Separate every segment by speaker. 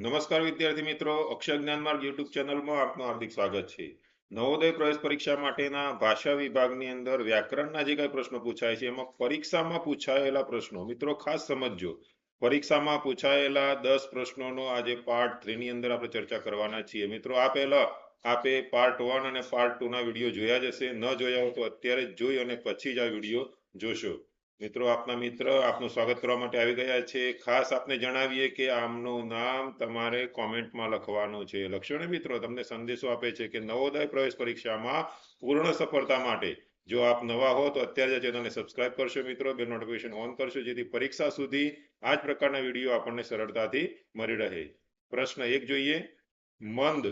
Speaker 1: નમસ્કાર વિદ્યાર્થી મિત્રો. અક્ષર જ્ઞાન માર્ગ યુટ્યુબ ચેનલમાં આપનું હાર્દિક સ્વાગત છે. નવોદય પ્રવેશ પરીક્ષા માટેના ભાષા વિભાગની અંદર વ્યાકરણના જે કઈ પ્રશ્નો પૂછાય છે, એમાં પરીક્ષામાં પૂછાયેલા પ્રશ્નો. મિત્રો, ખાસ સમજજો. પરીક્ષામાં પૂછાયેલા દસ પ્રશ્નોનો આજે પાર્ટ થ્રી ની અંદર આપણે ચર્ચા કરવાના છીએ. મિત્રો, આ પહેલા આપે પાર્ટ વન અને પાર્ટ ટુ ના વીડિયો જોયા જ હશે. ન જોયા હોય તો અત્યારે જોઈ અને પછી જ આ વીડિયો જોશો. મિત્રો, આપના મિત્ર આપનું સ્વાગત કરવા માટે આવી ગયા છે. ખાસ આપને જણાવીએ કે આમનું નામ તમારે કોમેન્ટમાં લખવાનું છે. લક્ષણ મિત્રો, તમને સંદેશો આપે છે કે નવોદય પ્રવેશ પરીક્ષામાં પૂર્ણ સફળતા માટે જો આપ નવા હો તો અત્યારે જ ચેનલને સબસ્ક્રાઇબ કરશો મિત્રો. બેલ નોટિફિકેશન ઓન કરશો જેથી પરીક્ષા સુધી આ જ પ્રકારના વીડિયો આપણને સરળતાથી મળી રહે. પ્રશ્ન એક જોઈએ. મંદ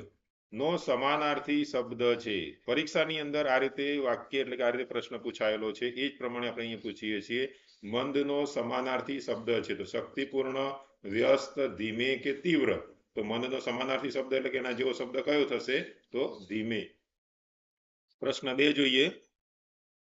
Speaker 1: નો સમાનાર્થી શબ્દ છે. પરીક્ષાની અંદર આ રીતે વાક્ય એટલે કે આ રીતે પ્રશ્ન પૂછાયેલો છે, એ જ પ્રમાણે આપણે અહીંયા પૂછીએ છીએ, મંદનો સમાનાર્થી શબ્દ છે. તો શક્તિપૂર્ણ, વ્યસ્ત, ધીમે કે તીવ્ર? તો મંદનો સમાનાર્થી શબ્દ એટલે કે એના જેવો શબ્દ કયો થશે? તો ધીમે. પ્રશ્ન બે જોઈએ.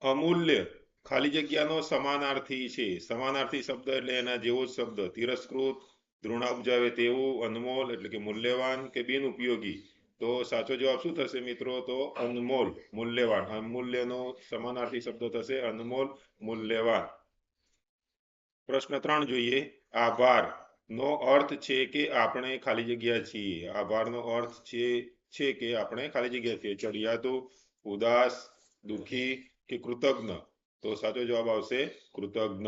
Speaker 1: અમૂલ્ય, ખાલી જગ્યાનો સમાનાર્થી છે. સમાનાર્થી શબ્દ એટલે એના જેવો જ શબ્દ. તિરસ્કૃત, ધૃણા ઉપજાવે તેવું, અનમોલ એટલે કે મૂલ્યવાન કે બિન ઉપયોગી તો સાચો જવાબ શું થશે મિત્રો? તો અનમોલ, મૂલ્યવાન. અમૂલ્યનો સમાનાર્થી શબ્દ થશે અનમોલ, મૂલ્યવાન. પ્રશ્ન ત્રણ જોઈએ. આભાર. નો અર્થ છે કે આપણે ખાલી જગ્યા છીએ. આભારનો અર્થ છે છે કે આપણે ખાલી જગ્યા છીએ. ચડિયાતું ઉદાસ, દુખી કે કૃતજ્ઞ? તો સાચો જવાબ આવશે કૃતજ્ઞ.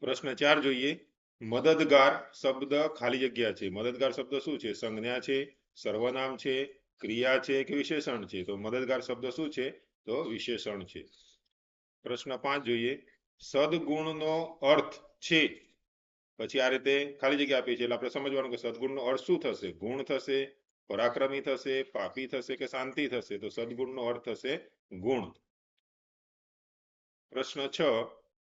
Speaker 1: પ્રશ્ન ચાર જોઈએ. મદદગાર શબ્દ ખાલી જગ્યા છે. મદદગાર શબ્દ શું છે? સંજ્ઞા છે. સર્વનામ છે, ક્રિયા છે કે વિશેષણ છે? તો મદદગાર શબ્દ શું છે? તો વિશેષણ છે. પ્રશ્ન પાંચ જોઈએ. સદગુણનો અર્થ છે. પછી આ રીતે ખાલી જગ્યા આપી છે એટલે આપણે સમજવાનું કે સદગુણનો અર્થ શું થશે? ગુણ થશે, પરાક્રમી થશે, પાપી થશે કે શાંતિ થશે? તો સદગુણનો અર્થ થશે ગુણ. પ્રશ્ન છ.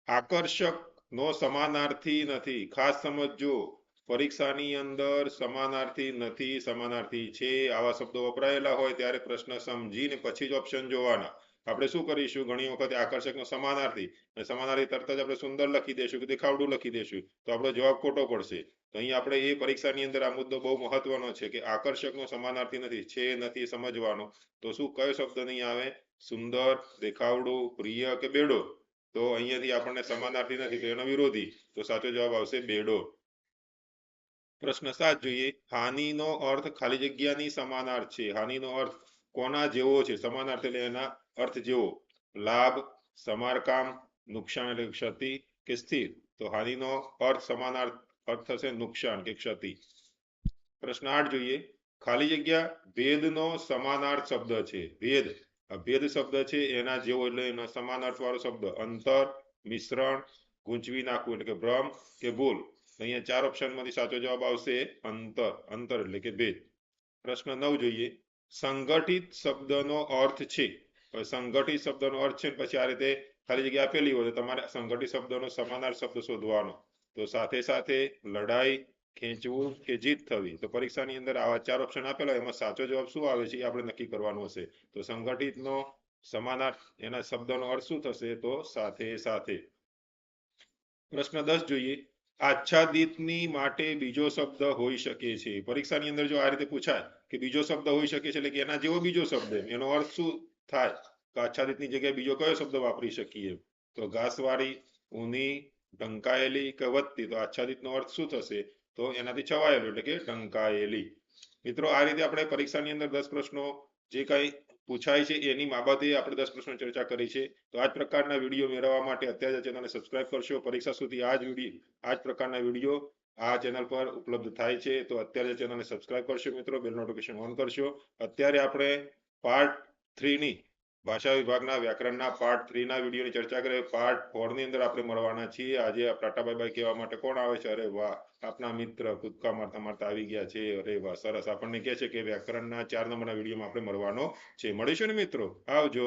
Speaker 1: આકર્ષક નો સમાનાર્થી નથી. ખાસ સમજજો. પરીક્ષાની અંદર સમાનાર્થી નથી, સમાનાર્થી છે, આવા શબ્દો વપરાયેલા હોય ત્યારે પ્રશ્ન સમજીને પછી જ ઓપ્શન જોવાના. આપણે શું કરીશું? ઘણી વખત આકર્ષકનો સમાનાર્થી અને સમાનાર્થી તરત જ આપણે સુંદર લખી દેશું કે દેખાવડું લખી દેશું. તો આપણો જવાબ ખોટો પડશે. તો અહીં આપણે એ પરીક્ષાની અંદર આ મુદ્દો બહુ મહત્વનો છે કે આકર્ષકનો સમાનાર્થી નથી, છે નથી સમજવાનો. તો શું કયો શબ્દ નહીં આવે? સુંદર, દેખાવડું, પ્રિય કે બેડો? તો અહીંયાથી આપણને સમાનાર્થી નથી, તો એનો વિરોધી. તો સાચો જવાબ આવશે બેડો. પ્રશ્ન સાત જોઈએ હાનિનો અર્થ ખાલી જગ્યાની સમાનાર્થ છે. હાનિનો અર્થ કોના જેવો છે? સમાનાર્થ એટલે એના અર્થ જેવો. લાભ, સમારકામ, નુકસાન એટલે ક્ષતિ કે સ્થિર. તો હાનિનો અર્થ સમાનાર્થ અર્થ થશે નુકસાન કે ક્ષતિ. પ્રશ્ન આઠ જોઈએ. ખાલી જગ્યા ભેદનો સમાનાર્થ શબ્દ છે. ભેદ. ભેદ શબ્દ છે એના જેવો એટલે એનો સમાનાર્થ વાળો શબ્દ. અંતર, મિશ્રણ, ગૂંચવી નાખવું એટલે કે ભ્રમ કે ભૂલ. અહીંયા ચાર ઓપ્શનમાંથી સાચો જવાબ આવશે અંતર. અંતર એટલે કે ભેદ. પ્રશ્ન નવ જોઈએ. સંગઠિત શબ્દનો અર્થ છે. સંગઠિત શબ્દનો અર્થ છે પછી આ રીતે ખાલી જગ્યા આપેલી હોય તમારે સંગઠિત શબ્દનો સમાનાર શબ્દ શોધવાનો. તો સાથે સાથે લડાઈ, ખેંચવું કે જીત થવી. તો પરીક્ષાની અંદર આવા ચાર ઓપ્શન આપેલા એમાં સાચો જવાબ શું આવે છે એ આપણે નક્કી કરવાનું હશે. તો સંગઠિતનો સમાનાર એના શબ્દનો અર્થ શું થશે તો સાથે સાથે. પ્રશ્ન દસ જોઈએ. આચ્છાદિતની માટે બીજો શબ્દ હોઈ શકે છે. પરીક્ષાની અંદર જો આ રીતે પૂછાય કે બીજો શબ્દ હોઈ શકે છે, એટલે કે એના જેવો બીજો શબ્દ એનો અર્થ શું થાય? તો આચ્છાદિતની જગ્યાએ બીજો કયો શબ્દ વાપરી શકીએ? તો ઘાસવાળી, ઊની, ઢંકાયેલી કે વધતી? તો આચ્છાદિતનો અર્થ શું થશે? તો એનાથી છવાયેલું, એટલે કે ઢંકાયેલી. મિત્રો, આ રીતે આપણે પરીક્ષાની અંદર દસ પ્રશ્નો જે કઈ પૂછાય છે એની બાબતે આપણે દસ પ્રશ્નો ચર્ચા કરી છે. તો આ જ પ્રકારના વીડિયો મેળવવા માટે અત્યારે ચેનલને સબસ્ક્રાઇબ કરશો. પરીક્ષા સુધી આ જ વીડિયો આ પ્રકારના વીડિયો આ ચેનલ પર ઉપલબ્ધ થાય છે. તો અત્યારે ચેનલને સબસ્ક્રાઇબ કરશો મિત્રો. બેલ નોટિફિકેશન ઓન કરશો. અત્યારે આપણે પાર્ટ થ્રી ની ભાષા વિભાગના વ્યાકરણના પાર્ટ થ્રી ના વિડીયોની ચર્ચા કરીએ. પાર્ટ ફોરની અંદર આપણે મળવાના છીએ. આજે પ્રાટાભાઈ બાય કહેવા માટે કોણ આવે છે? અરે વાહ, આપના મિત્ર કૂદકા મારતા મારતા આવી ગયા છે. અરે વાહ, સરસ. આપણને કહે છે કે વ્યાકરણના ચાર નંબરના વિડીયોમાં આપણે મળવાનો છે. મળીશું ને મિત્રો? આવજો.